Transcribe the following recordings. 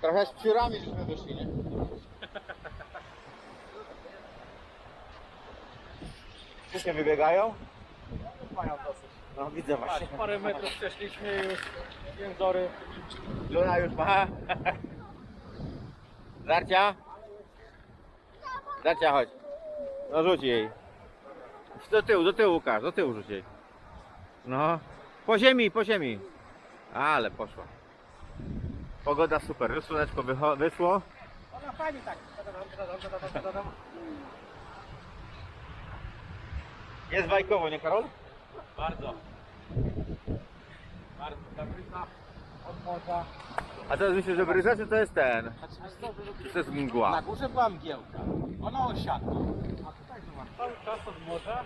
Trochę z piórami żeśmy wyszli, nie? Wszystkie wybiegają? Mają dosyć. No widzę właśnie. parę metrów przeszliśmy już. Jęzory. Luna już ma. Zarcia? Zarcia, chodź. No rzuć jej. Do tyłu, do tyłu Łukasz, do tyłu rzuć jej. No. Po ziemi, po ziemi. Ale poszła. Pogoda super, już słoneczko wycho- wyszło. Ona fajnie tak. Jest bajkowo, nie Karol? Bardzo. Bardzo. Zabrysa od morza. A teraz myślę, że bryza, czy to jest ten? Czy to jest Na mgła? górze była mgiełka. Ona osiadła. A tutaj zobacz, cały czas od morza.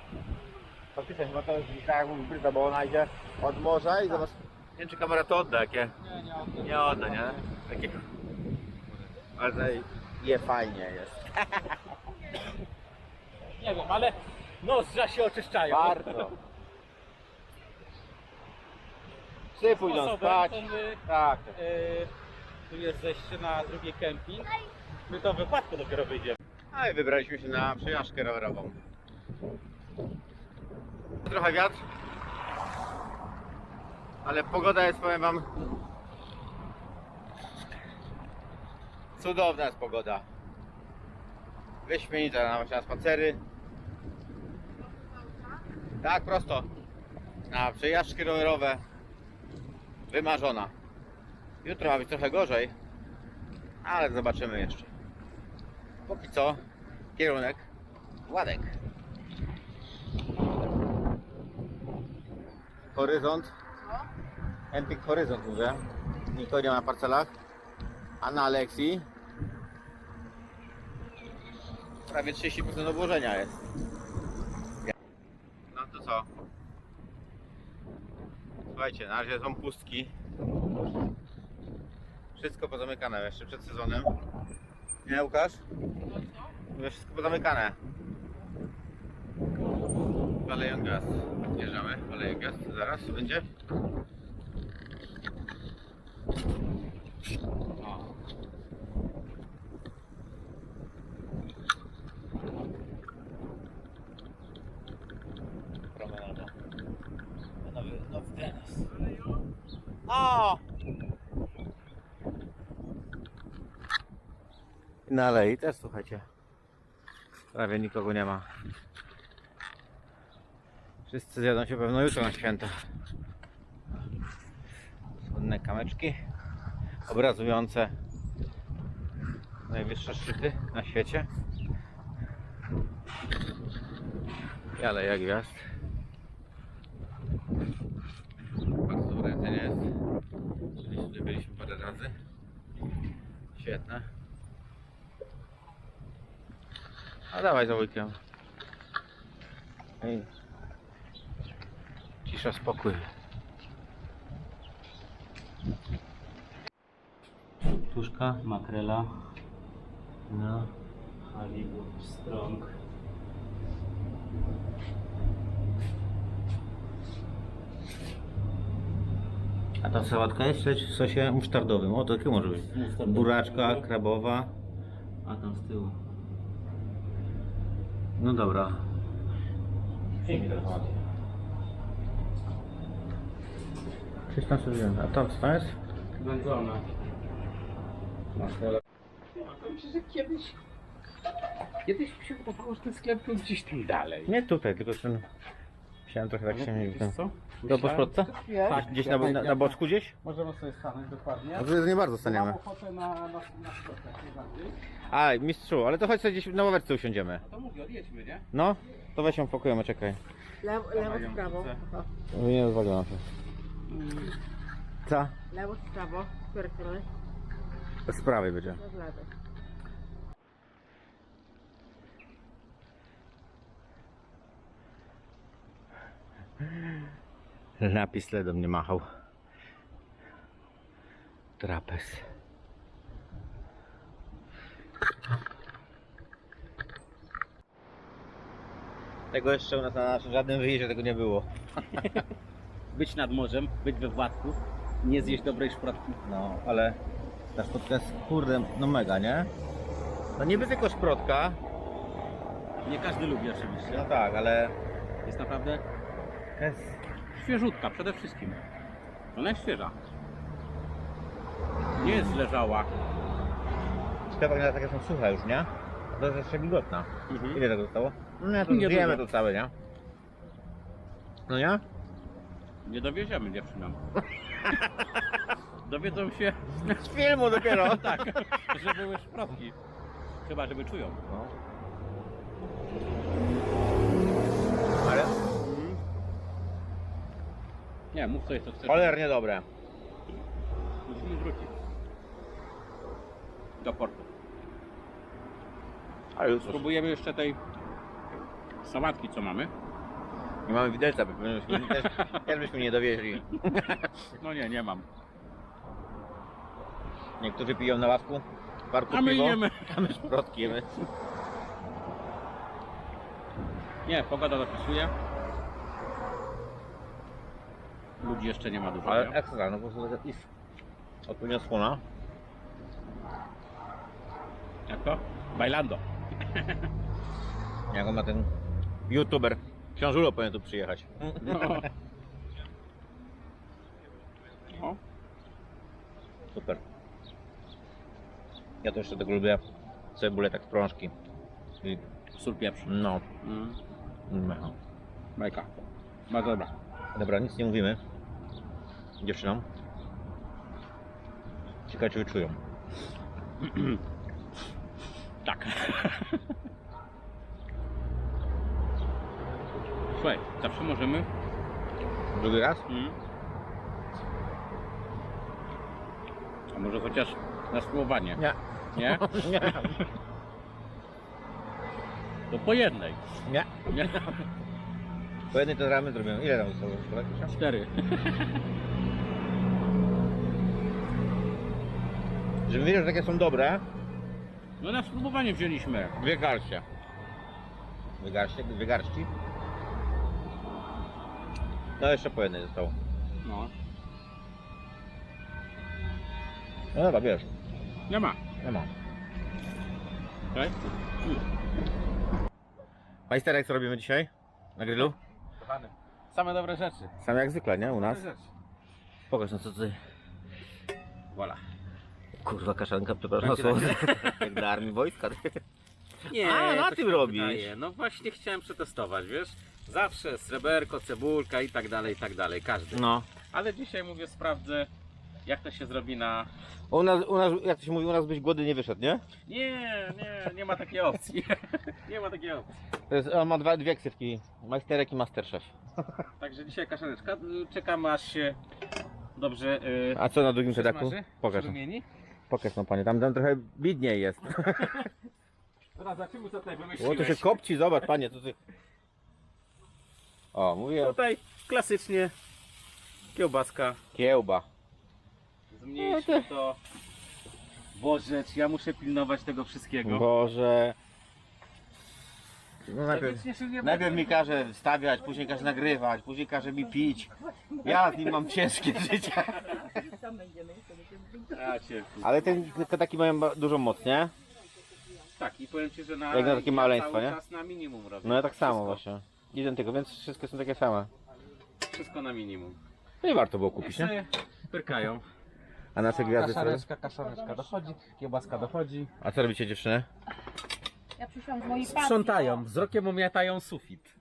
Faktycznie chyba to jest tak jak bryza, bo ona idzie od morza i zobacz. Nie wiem, czy kamera to odda, jakie... Nie, nie od Nie odda, nie? Takie... Ale je fajnie jest. Nie wiem, ale nozdrza się oczyszczają. Bardzo. Psy pójdą Sposobem spać. to my, Tak. y, tu jest zejście na drugi kemping. My to wypadku dopiero wyjdziemy. No i wybraliśmy się na przejażdżkę rowerową. Trochę wiatr. Ale pogoda jest, powiem wam, cudowna jest pogoda. Wyśmienita na na spacery. Tak, prosto. Na przejażdżki rowerowe. Wymarzona. Jutro ma być trochę gorzej, ale zobaczymy jeszcze. Póki co kierunek Władek. Horyzont. Empik Horyzont mówię. Nikogo na parcelach. A na Alexi prawie 30% obłożenia jest. No to co? Słuchajcie, na razie są pustki. Wszystko pozamykane jeszcze przed sezonem. Nie Łukasz? Mówię, wszystko pozamykane. Waleją gaz. Wjeżdżamy, waleje gaz. Zaraz będzie. O! Na alei też słuchajcie. Prawie nikogo nie ma. Wszyscy zjadą się pewno jutro na święta. Słynne kameczki obrazujące najwyższe szczyty na świecie. I Aleja Gwiazd. Bardzo dobre jedzenie jest. Czyli tutaj byliśmy parę razy. Świetne. A dawaj za wujkiem. Ej. Cisza, spokój. Tuszka, makrela, No. halibut, strąg. A ta sałatka jest w sosie musztardowym. O, to takie może być. Musztardowy. Buraczka, krabowa. A tam z tyłu. No dobra. Przyjmij trochę ładnie. Coś tam sobie wziąłem. A tam co tam jest? Wędzona. Makrela. Myślę, że kiedyś... Kiedyś mi się wydawało, że ten sklep był gdzieś tam dalej. Nie tutaj, tylko ten... Musiałem trochę tak się nie Wiesz co? Do po szprotce? Tak, Gdzieś na, na, na boczku gdzieś? Możemy sobie stanąć dokładnie. No to nie bardzo Mam staniemy. ochotę na, na, na szprotę jak najbardziej. A, mistrzu, ale to chodź sobie gdzieś na ławeczce usiądziemy. No to mówię, odjedźmy, nie? No, to weź ją pokojemy, czekaj. Lewo, lewo czy prawo? Aha. Nie rozwaliło nam się. Co? Lewo czy prawo? Strony? Z prawej będzie. No z lewej. Napis tle do mnie machał. Trapez. Tego jeszcze u nas na naszym żadnym wyjeździe tego nie było. Być nad morzem, być we Władku, nie zjeść dobrej szprotki. No, ale Ta szprotka jest kurde, no mega, nie? No niby tylko szprotka, Nie każdy lubi oczywiście. no tak, ale Jest naprawdę jest świeżutka przede wszystkim. Ona jest świeża. Nie jest leżała. Szkoda, że takie są suche już, nie? To jest jeszcze wilgotna. Mhm. Ile tego zostało? No nie, to Nie zjemy dużo. to całe, nie? No nie? Nie dowieziemy dziewczynom. Dowiedzą się, Z filmu dopiero. tak, że były szprotki. Chyba, żeby czują. No. Ale Nie, mów coś, co chcesz. cholernie dobre. Musimy wrócić. Do portu. Ale już Spróbujemy jeszcze tej sałatki, co mamy. nie mamy widelca, bo pewnie byśmy też, też byśmy nie dowieźli. No nie, nie mam. Niektórzy piją na ławku, w parku A my piwo, jemy. a my szprotki jemy. Nie, pogoda dopisuje. Ludzi jeszcze nie ma dużo. Ale nie? ekstra, no po prostu taka is. Odpowiednia słona. Jak to? Bailando. Jak on ma ten youtuber. Książulo powinien tu przyjechać. No. O, Super. Ja to jeszcze tego lubię. Cebulę tak w prążki. I, sól pieprz. no. Mm. Mecha. Bajka. Bardzo dobra. Dobra, nic nie mówimy. Dziewczynom. Ciekawe czy wyczują. Tak. Słuchaj, zawsze możemy. Drugi raz? Mm. A może chociaż na spróbowanie. Nie. Nie? Nie. To po jednej. Nie. Nie? Po jednej to ramy zrobią. Ile tam zostało? Jeszcze? Cztery. Żebym wiedział, że takie są dobre, No na spróbowanie wzięliśmy. dwie garście. Dwie garście? Dwie garści? No jeszcze po jednej zostało. No. No dobra, wiesz. Nie ma. Nie ma. Okay? Majsterek, co robimy dzisiaj? Na grillu? Kochany. Same dobre rzeczy. Sam jak zwykle, nie? U nas. Dobre rzeczy. Pokaż no co ty. Voilà. Kurwa kaszanka, przepraszam Takie, słowo. Jak dla armii wojska. Nie, A, na to tym się robisz. wydaje. No właśnie chciałem przetestować, wiesz? Zawsze sreberko, cebulka i tak dalej, i tak dalej, każdy. No. Ale dzisiaj mówię, sprawdzę, jak to się zrobi na... U nas, u nas, jak to się mówi, u nas byś głody nie wyszedł, nie? Nie, nie, nie ma takiej opcji. nie ma takiej opcji. To jest, on ma dwa, dwie ksywki. Majsterek i Masterchef. Także dzisiaj kaszaneczka. Czekamy aż się dobrze... Yy, A co na drugim sedaku? Pokaż. Przyrumieni. Pokaż no panie, tam, tam trochę bidniej jest. Teraz zobaczymy, co tutaj O, to się kopci, zobacz panie, co ty... O, mówię, Tutaj klasycznie kiełbaska. kiełba. Zmniejszmy to. Boże, czy ja muszę pilnować tego wszystkiego. Boże. No najpierw, wiecznie się nie najpierw mi każe stawiać, później każe nagrywać, później każe mi pić. Ja z nim mam ciężkie życie. A, cię. Ale ten, te taki mają ba- dużą moc, nie? Tak, i powiem Ci, że na, Jak na takie ja maleństwo, cały nie? czas na minimum robię. No ja tak samo Wszystko. właśnie. Identyko, więc wszystkie są takie same. Wszystko na minimum. No i warto było kupić, nie? Sobie Pyrkają. A nasze gwiazdy co robią? Kaszaneczka, kaszaneczka dochodzi, kiełbaska dochodzi. A co robicie dziewczyny? Ja przyszłam z mojej pasji. Sprzątają, wzrokiem umiatają sufit.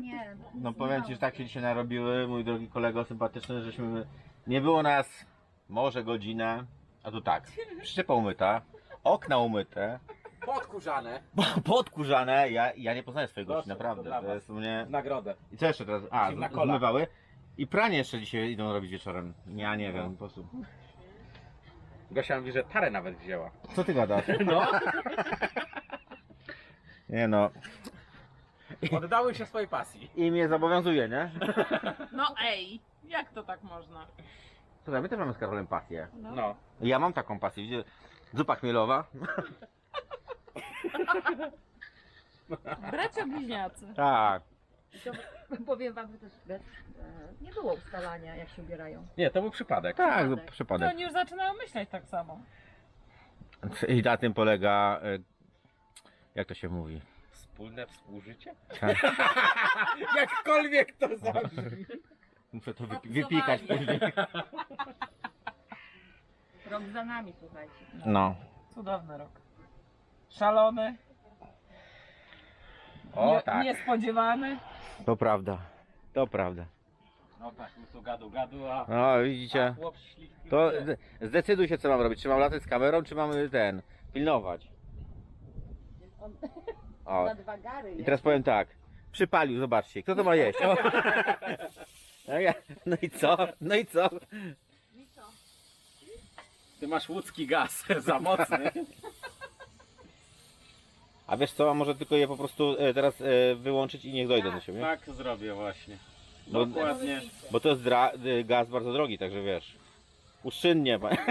Nie, No powiem Ci, że tak się dzisiaj narobiły, mój drogi kolego sympatyczny, żeśmy... Nie było nas może godzinę, a tu tak, przyczepa umyta, okna umyte, Podkurzane. podkurzane, ja, ja nie poznaję swojego gości, Proszę, naprawdę, to dla to was. jest u mnie... W nagrodę. I co jeszcze teraz? A, Zimna z- kola. zmywały. I pranie jeszcze dzisiaj idą robić wieczorem. Ja nie wiem, po prostu. Gosia mówi, że tarę nawet wzięła. Co ty gadasz? No. Nie no. Oddały się swojej pasji. I mnie zobowiązuje, nie? No ej, jak to tak można? Słuchaj, my też mamy z Karolem pasję. No. Ja mam taką pasję, widzicie? Zupa chmielowa. Bracia bliźniacy. Tak. Powiem wam, że też bez, e, nie było ustalania, jak się ubierają. Nie, to był przypadek. Tak, Przypadek. przypadek. To oni już zaczynają myśleć tak samo. I na tym polega, e, jak to się mówi? Wspólne współżycie? Tak. Jakkolwiek to zabrzmi. Muszę to wypi- wypikać później. Rok za nami, słuchajcie. No. Cudowny rok. Szalony, O nie, tak, niespodziewany. to prawda. To prawda. No tak, my tu gadu gadu, a, No a widzicie, chłop śliwki to wie. zdecyduj się co mam robić. Czy mam latać z kamerą, czy mamy ten, pilnować. On O, na dwa gary i teraz powiem tak. Przypalił, zobaczcie, kto to ma jeść? O. No, ja, no i co? No i co? Ty masz łódzki gaz, za mocny. A wiesz co, a może tylko je po prostu e, teraz e, wyłączyć i niech dojdę do siebie? Tak zrobię właśnie. Bo- Dokładnie. Bo to jest dra, y, gaz bardzo drogi, także wiesz. Uszczynnie. pa-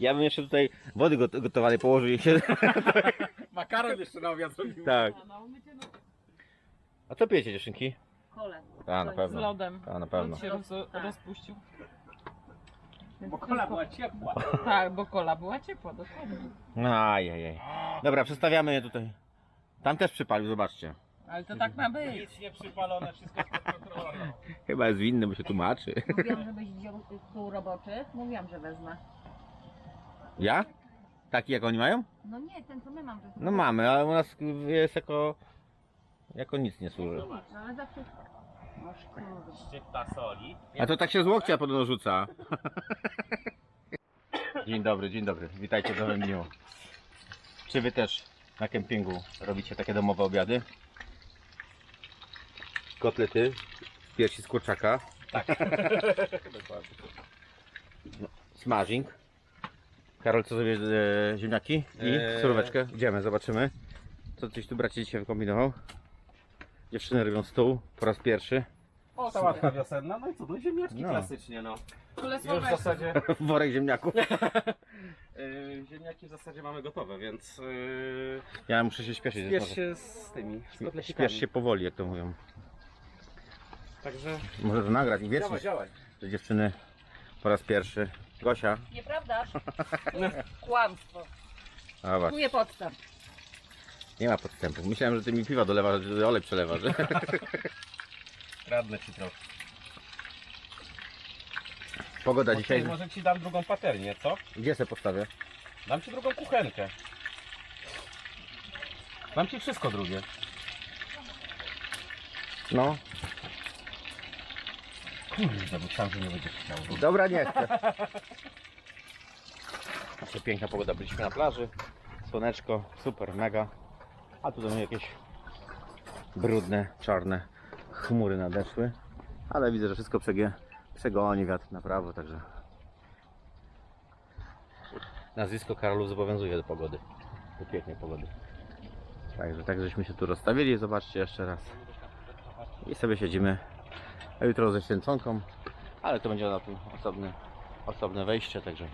Ja bym jeszcze tutaj wody got- gotowanej położył i się. Makaron jeszcze na obiad zrobił. Tak. A, co pijecie dziewczynki? Kole. A, na z pewno. lodem. A, na pewno. Lód się roz, Tak. rozpuścił. Bo kola była ciepła. Tak, bo kola była ciepła, dokładnie. Ajajaj. Dobra, przestawiamy je tutaj. Tam też przypalił, zobaczcie. Ale to tak ma być. Nic nie przypalone, wszystko pod kontrolą. Chyba jest winny, bo się tłumaczy. Mówiłam, żebyś wziął tych pół roboczych. Mówiłam, że wezmę. Ja? Taki jak oni mają? No nie, ten co my mamy. jest No mamy, ale u nas jest jako... Jako nic nie służy. No ale za wszystko. Szkoda. Szczypta soli. A to tak się z łokcia podobno rzuca. Dzień dobry, dzień dobry. Witajcie do mnie miło. Czy wy też na kempingu robicie takie domowe obiady? Kotlety, piersi z kurczaka. Tak. No, smażing. Karol, co sobie e, ziemniaki i Eee. suróweczkę? Idziemy, zobaczymy. Co tyś tu bracie dzisiaj wykombinował? Dziewczyny robią stół po raz pierwszy. O, sałatka wiosenna, no i co, no ziemniaczki No. klasycznie, no. Już w zasadzie, Worek ziemniaków. yy, ziemniaki w zasadzie mamy gotowe, więc yy, Ja muszę się śpieszyć. spiesz może. się z tymi, z kotlecikami. Śpiesz się powoli, jak to mówią. Także Może to nagrać i działaj, wieczność, działaj. że dziewczyny po raz pierwszy. Gosia, Nieprawdaż? Kłamstwo. a was, Czuję podstaw. Nie ma podstępów. Myślałem, że ty mi piwa dolewasz, że olej przelewasz. Kradnę ci trochę. Pogoda Dzisiaj dzisiaj. może ci dam drugą patelnię, co? Gdzie se postawię? Dam ci drugą kuchenkę. Dam ci wszystko drugie. No. Kurde, bo sam, że nie będziesz chciał. Dobra, nie chcę. Dzisiaj piękna pogoda, byliśmy na plaży. Słoneczko, super, mega. A tu mnie jakieś brudne, czarne chmury nadeszły. Ale widzę, że wszystko przegie, przegoni wiatr na prawo, także nazwisko Karolu zobowiązuje do pogody. Do pięknej pogody. Także tak żeśmy się tu rozstawili, zobaczcie jeszcze raz. I sobie siedzimy. Jutro ze święconką, ale to będzie na tym osobne, osobne wejście, także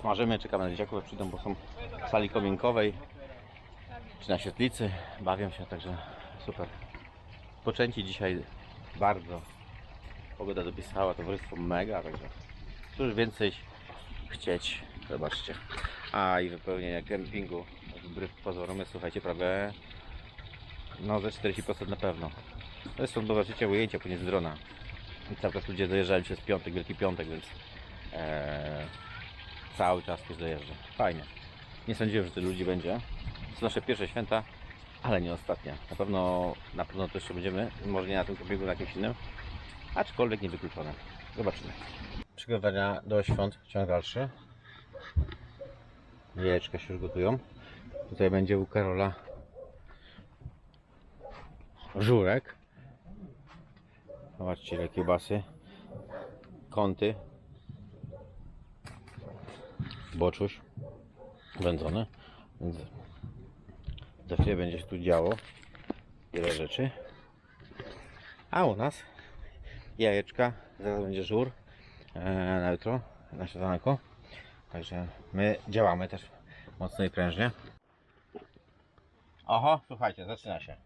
smażymy, czekamy na dzieciaków, przyjdą, bo są w sali kominkowej czy na świetlicy, bawią się, także super. Poczęci dzisiaj bardzo. Pogoda dopisała, towarzystwo mega, także cóż więcej chcieć, zobaczcie. A i wypełnienie kempingu wbrew pozorom jest, słuchajcie, prawie no ze 40% na pewno. Zresztą zobaczycie ujęcia później z drona. I cały czas ludzie dojeżdżają przez piątek, Wielki Piątek, więc e, cały czas ktoś dojeżdża. Fajnie. Nie sądziłem, że tyle ludzi będzie. Są nasze pierwsze święta, ale nie ostatnie. Na pewno, na pewno to jeszcze będziemy, może nie na tym kempingu, na jakimś innym, aczkolwiek niewykluczone. Zobaczymy. Przygotowania do świąt ciąg dalszy. Jajeczka się już gotują. Tutaj będzie u Karola żurek. Zobaczcie ile kiełbasy. Kąty. Boczuś. Wędzone. Więc za chwilę będzie się tu działo. Wiele rzeczy. A u nas jajeczka. Zaraz będzie żur. E, na jutro. Na śniadanko. Także my działamy też mocno i prężnie. Oho, słuchajcie, zaczyna się.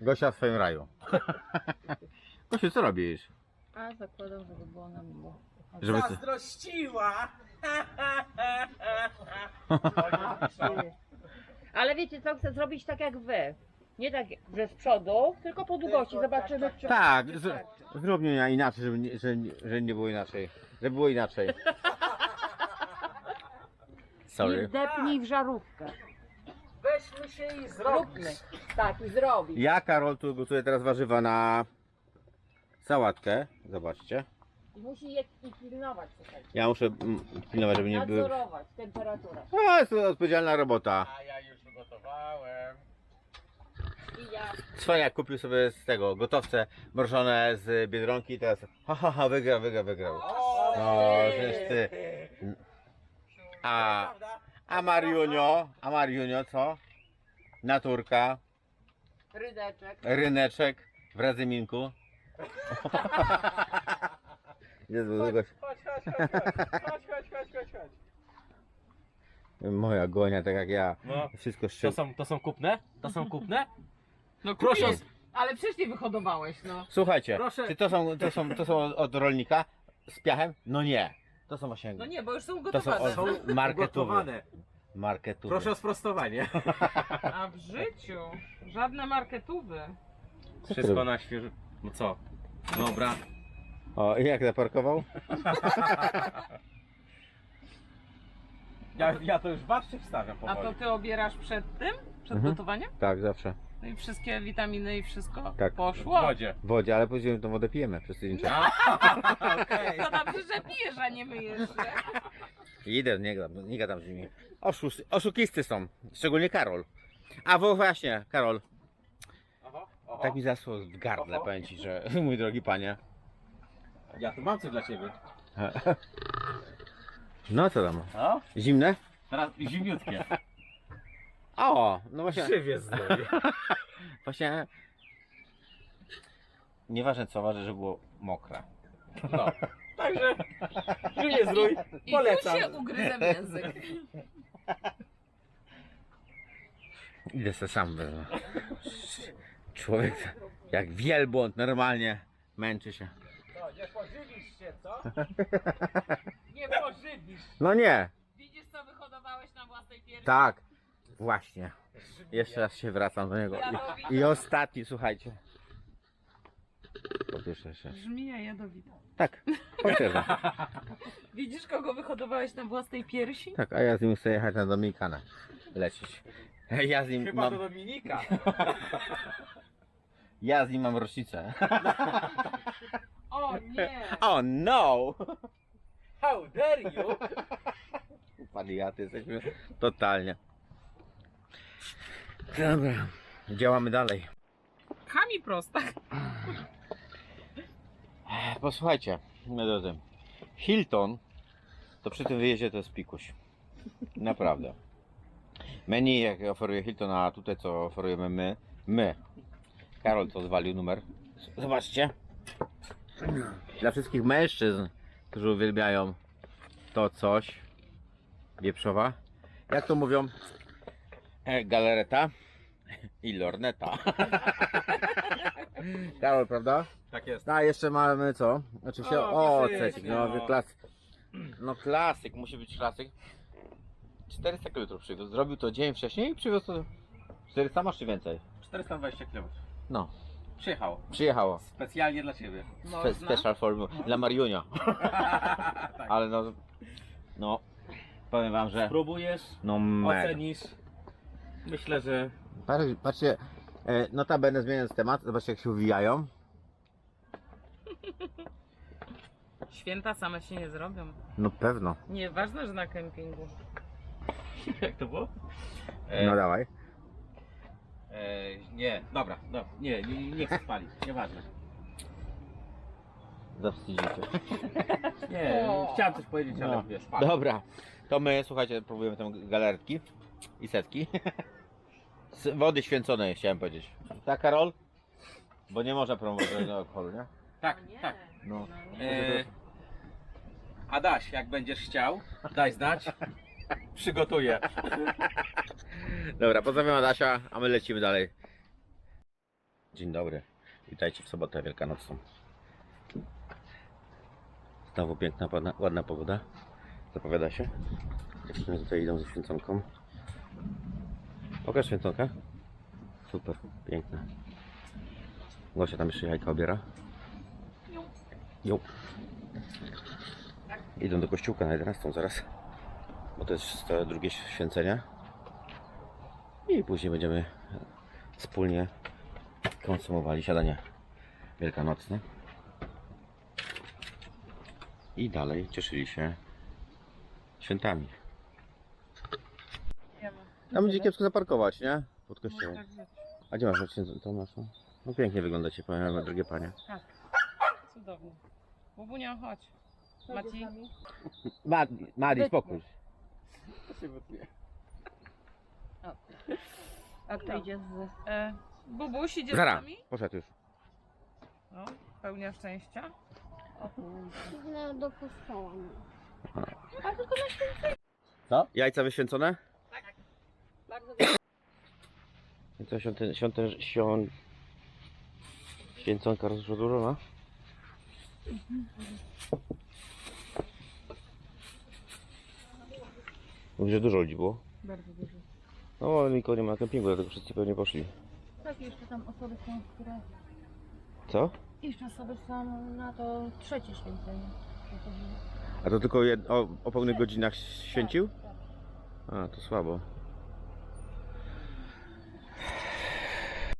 Gosia w swoim raju. Gosiu, co robisz? A zakładam, żeby było na miło. Żeby... Zazdrościła! Ale wiecie co, chcę zrobić tak jak wy. Nie tak, że z przodu, tylko po długości. Zobaczymy, czy... Tak, z, zrób mnie inaczej, żeby nie, że, że nie było inaczej. Żeby było inaczej. Nie Sorry. wdepnij w żarówkę. Weźmy się i Róbmy. Tak, i zrobić. Ja, Karol, tu gotuję teraz warzywa na sałatkę. Zobaczcie. I musi je i pilnować. słuchajcie. Ja muszę mm, pilnować, żeby nie były... Nadzorować temperaturę. No, jest to odpowiedzialna robota. A ja już ugotowałem. I ja. Cwaniak kupił sobie z tego gotowce mrożone z Biedronki i teraz ha, ha, ha, wygrał, wygrał, wygrał. No, żeż ty. A, a Mariunio, a Mariunio co? Naturka, Rydeczek. ryneczek w Radzyminku. Jezu. Chodź, chodź, chodź, chodź, chodź, chodź, chodź, chodź, chodź. Moja gonia, tak jak ja. No, Wszystko to szczyt. są, to są kupne? To są kupne? No Proszę. Ale przecież nie wyhodowałeś, no. Słuchajcie, Proszę. czy to są, to, są, to są od rolnika z piachem? No nie. To są właśnie. No nie, bo już są To są gotowane. od ugotowane. Proszę o sprostowanie. A w życiu żadne marketówy. Wszystko na świeżo. No co? Dobra. O, i jak zaparkował? Ja, ja to już babcie wstawiam A to ty obierasz przed tym? Przed Mhm. gotowaniem? Tak, zawsze. No i wszystkie witaminy i wszystko Tak. W poszło? wodzie. W wodzie, ale później tą wodę pijemy przez tydzień czasu. Okej. To dobrze, że pijesz, a nie myjesz się. Idę, nie gadam, nie gadam z nimi. Oszust, oszukisty są, szczególnie Karol. A bo właśnie, Karol, Oho, oho. tak mi zasło w gardle, Oho. powiem ci, że mój drogi panie. Ja tu mam coś dla ciebie. No co tam? No? Zimne? Teraz zimniutkie. O, no właśnie, Żywie zdrowie. właśnie... Nieważne co, ważne, że było mokre. No. Także żyję zdrój. I Polecam. tu się ugryzę w język. Idę se sam wezmę. Człowiek jak wielbłąd normalnie męczy się. No, nie pożywisz się, co? No nie, Widzisz, co wyhodowałeś na własnej piersi? tak, właśnie. Jeszcze raz się wracam do niego. I, i ostatni, słuchajcie. Po pierwsze jeszcze. Żmija jadowita. Tak, potwierdzam. Widzisz, kogo wyhodowałeś na własnej piersi? Tak, a ja z nim chcę jechać na Dominikanę. Lecieć. Ja z nim Chyba mam, do Dominika. ja z nim mam rocznicę. O nie! Oh no! How dare you? Paliaty jesteśmy totalnie. Dobra, działamy dalej. Kami prosta. Posłuchajcie, moi drodzy. Hilton to przy tym wyjeździe to jest pikuś. Naprawdę. Menu jak oferuje Hilton, a tutaj co oferujemy my. My. Karol to zwalił numer. Zobaczcie. Dla wszystkich mężczyzn, którzy uwielbiają to coś. Wieprzowa. Jak to mówią? E, Galereta i lorneta. Karol, prawda? Tak jest. A jeszcze mamy co? Oczywiście O, o, klasycznie, cecik, no, no. klasyk. No klasyk, musi być klasyk. 400 km przywiózł. Zrobił to dzień wcześniej i przywiózł to. 400 masz czy więcej? 420 km. No, Przyjechało. przyjechało. Specjalnie dla ciebie. Spe Można? special for dla Mariunia. tak. Ale no, no, powiem wam, że Próbujesz, no mega. ocenisz. Myślę, że Patrz- Patrzcie, e, notabene zmieniając temat, zobaczcie jak się uwijają. Święta same się nie zrobią. No pewno. Nieważne, że na kempingu. jak to było? No dawaj. E, nie, dobra, no, nie, nie, nie chcę spalić, nieważne. Zawstydzicie. Nie, O. chciałem coś powiedzieć, ale No. wiesz. Dobra, to my, słuchajcie, próbujemy tę galertki i setki. Z wody święconej chciałem powiedzieć. Tak, Karol? Bo nie można promować żadnego alkoholu, nie? Tak, tak. No. E, Adaś, jak będziesz chciał, daj znać. Przygotuję. Dobra, pozdrawiam Adasia, a my lecimy dalej. Dzień dobry. Witajcie w sobotę wielkanocną. Znowu piękna, ładna, ładna pogoda. Zapowiada się. Dziewczyny tutaj idą ze święconką. Pokaż święconkę. Super, piękna. Gosia tam jeszcze jajka obiera. Jo. Idą do kościółka na 11 zaraz. Bo to jest to drugie święcenie. I później będziemy wspólnie konsumowali siadanie wielkanocne. I dalej cieszyli się świętami. Tam będzie kiepsko zaparkować, nie? Pod kościołem. A gdzie masz? To masz? no? Pięknie wyglądacie, panie, drogie panie. Cudownie. Bubunia, chodź. Maci? Madi, Madi spokój. A kto idzie z... E, Bubuś idzie z Zara, nami? poszedł już. No, pełnia szczęścia. Idę do kościoła. Co? Jajca wyświęcone? Bardzo I to świąte, świąte, świąt... Święconka rozeszła że dużo ludzi było. Bardzo dużo. No, bo nikogo nie ma na kempingu, dlatego wszyscy pewnie poszli. Tak, jeszcze tam osoby są, które... Co? Jeszcze osoby są na to trzecie święcenie. A to tylko jed... o, o pełnych godzinach święcił? A, to słabo.